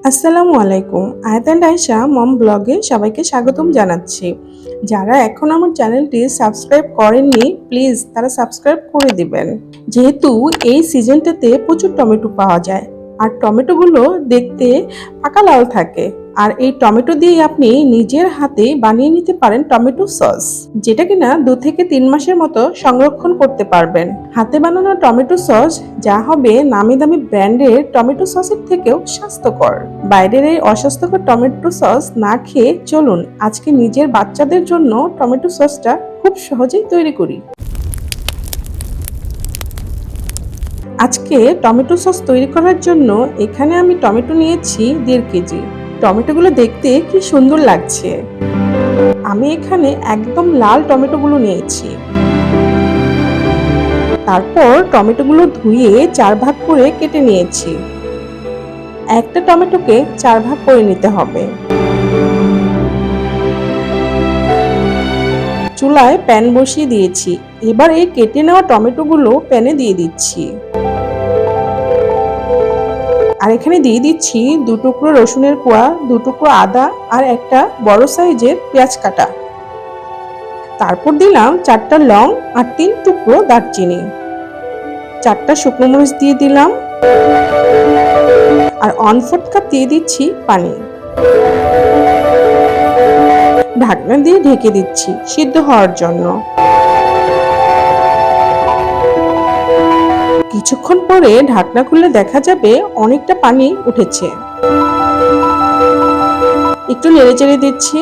আসসালামু আলাইকুম। আয়াত অ্যান্ড আয়সা মম ব্লগে সবাইকে স্বাগতম জানাচ্ছি। যারা এখন আমার চ্যানেলটি সাবস্ক্রাইব করেননি, প্লিজ তারা সাবস্ক্রাইব করে দিবেন। যেহেতু এই সিজনটাতে প্রচুর টমেটো পাওয়া যায়। আর টমেটোগুলো দেখতে পাকা লাল থাকে। আর এই টমেটো দিয়ে আপনি নিজের হাতে বানিয়ে নিতে পারেন টমেটো সস, যেটা কিনা দু থেকে তিন মাসের মতো সংরক্ষণ করতে পারবেন। হাতে বানানো টমেটো সস যা হবে নামি দামি ব্র্যান্ডের টমেটো সসের থেকেও স্বাস্থ্যকর। বাইরের এই অস্বাস্থ্যকর টমেটো সস না খেয়ে চলুন, আজকে নিজের বাচ্চাদের জন্য টমেটো সসটা খুব সহজেই তৈরি করি। আজকে টমেটো সস তৈরি করার জন্য এখানে আমি টমেটো নিয়েছি দেড় কেজি। টমেটোগুলো দেখতে কি সুন্দর লাগছে। আমি এখানে একদম লাল টমেটোগুলো নিয়েছি। তারপর টমেটোগুলো ধুয়ে চার ভাগ করে কেটে নিয়েছি। একটা টমেটোকে চার ভাগ করে নিতে হবে। চুলায় প্যান বসিয়ে দিয়েছি। এবার এই কেটে নেওয়া টমেটোগুলো প্যানে দিয়ে দিচ্ছি। আর এখানে দিয়ে দিচ্ছি দু টুকরো রসুনের কোয়া, দু টুকরো আদা আর একটা বড় সাইজের পেঁয়াজ কাটা। তারপর দিলাম চারটা লং আর তিন টুকরো দারচিনি। চারটা শুকনো মরিচ দিয়ে দিলাম। আর অন ফোর্থ কাপ দিয়ে দিচ্ছি পানি। ঢাকনা দিয়ে ঢেকে দিচ্ছি সিদ্ধ হওয়ার জন্য। কিছুক্ষণ পরে ঢাকনা খুলে দেখা যাবে অনেকটা পানি উঠেছে। একটু নেড়ে চেড়ে দিচ্ছি।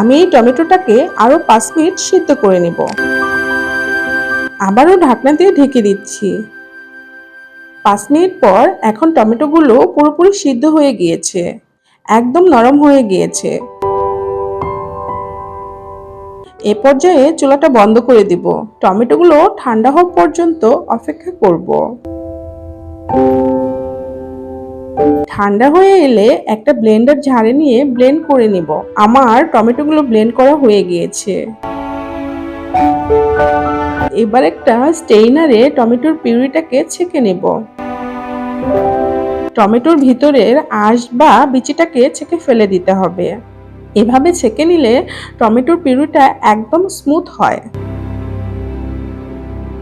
আমি এই টমেটোটাকে আরও পাঁচ মিনিট সিদ্ধ করে নেব। আবারও ঢাকনা দিয়ে ঢেকে দিচ্ছি। পাঁচ মিনিট পর এখন টমেটোগুলো পুরোপুরি সিদ্ধ হয়ে গিয়েছে। একদম নরম হয়ে গিয়েছে। এ পর্যায়ে চুলাটা বন্ধ করে দিব। টমেটোগুলো ঠান্ডা হওয়া পর্যন্ত অপেক্ষা করব। ঠান্ডা হয়ে এলে একটা ব্লেন্ডার ঝাড়ে নিয়ে ব্লেন্ড করে নিব। আমার টমেটোগুলো ব্লেন্ড করা হয়ে গিয়েছে। এবার একটা স্টেইনারে টমেটোর পিউরিটাকে ছেঁকে নেব। টমেটোর ভিতরের আঁশ বা বিচিটাকে ছেঁকে ফেলে দিতে হবে। এভাবে ছেঁকে নিলে টমেটোর পিউরিটা একদম স্মুথ হয়।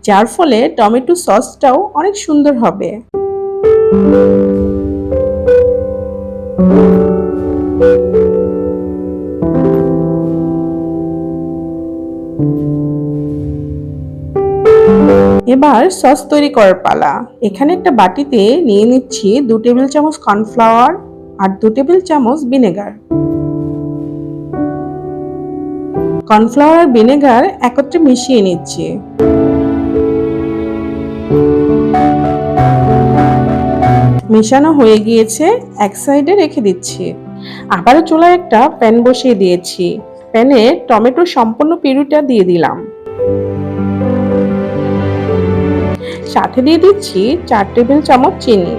যার ফলে টমেটো সসটাও অনেক সুন্দর হবে। এবার সস তৈরি করার পালা। এখানে একটা বাটিতে নিয়ে নিচ্ছি দু টেবিল চামচ কর্নফ্লাওয়ার আর দু টেবিল চামচ ভিনেগার কর্নফ্লাওয়ার আর ভিনেগার একত্রে মিশিয়ে নিচ্ছি। মেশানো হয়ে গিয়েছে, এক সাইডে রেখে দিচ্ছি। আবারও চুলায় একটা প্যান বসিয়ে দিয়েছি। প্যানে টমেটো সম্পূর্ণ পিউরিটা দিয়ে দিলাম। সাথে দিয়ে দিচ্ছি চার টেবিল চামচ চিনি।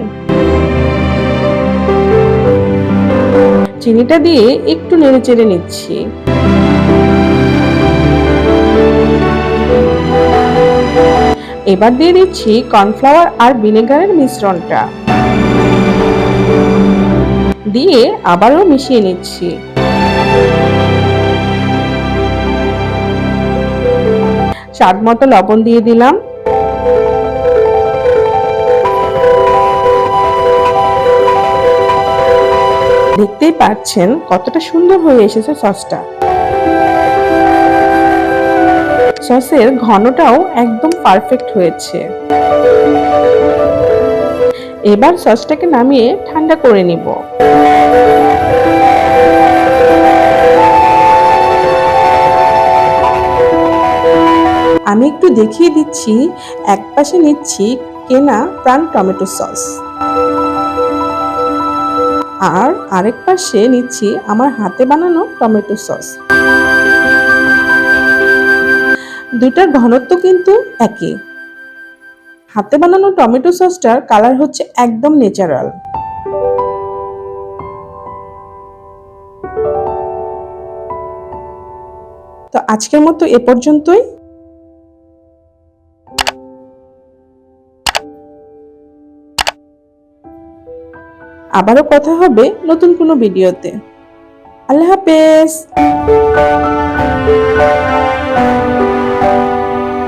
চিনিটা দিয়ে একটু নেড়ে চেড়ে নিচ্ছি। এবার দিয়ে দিচ্ছি কর্নফ্লাওয়ার আর ভিনেগারের মিশ্রণটা। দিয়ে আবারও মিশিয়ে নিচ্ছি। স্বাদ মতো লবণ দিয়ে দিলাম। দেখতেই পাচ্ছেন কতটা সুন্দর হয়ে এসেছে সসটা। সসের ঘনটাও একদম পারফেক্ট হয়েছে। এবার সসটাকে নামিয়ে ঠান্ডা করে নিব। আমি একটু দেখিয়ে দিচ্ছি, এক পাশে নিচ্ছি কেনা প্রাণ টমেটো সস। আর আরেক পাশে নিচ্ছি আমার হাতে বানানো টমেটো সস। দুটার ঘনত্ব কিন্তু একই। হাতে বানানো টমেটো সসটার কালার হচ্ছে একদম ন্যাচারাল তো আজকের মতো এ পর্যন্তই। আবারও কথা হবে নতুন কোনো ভিডিওতে। আল্লাহ হাফেজ।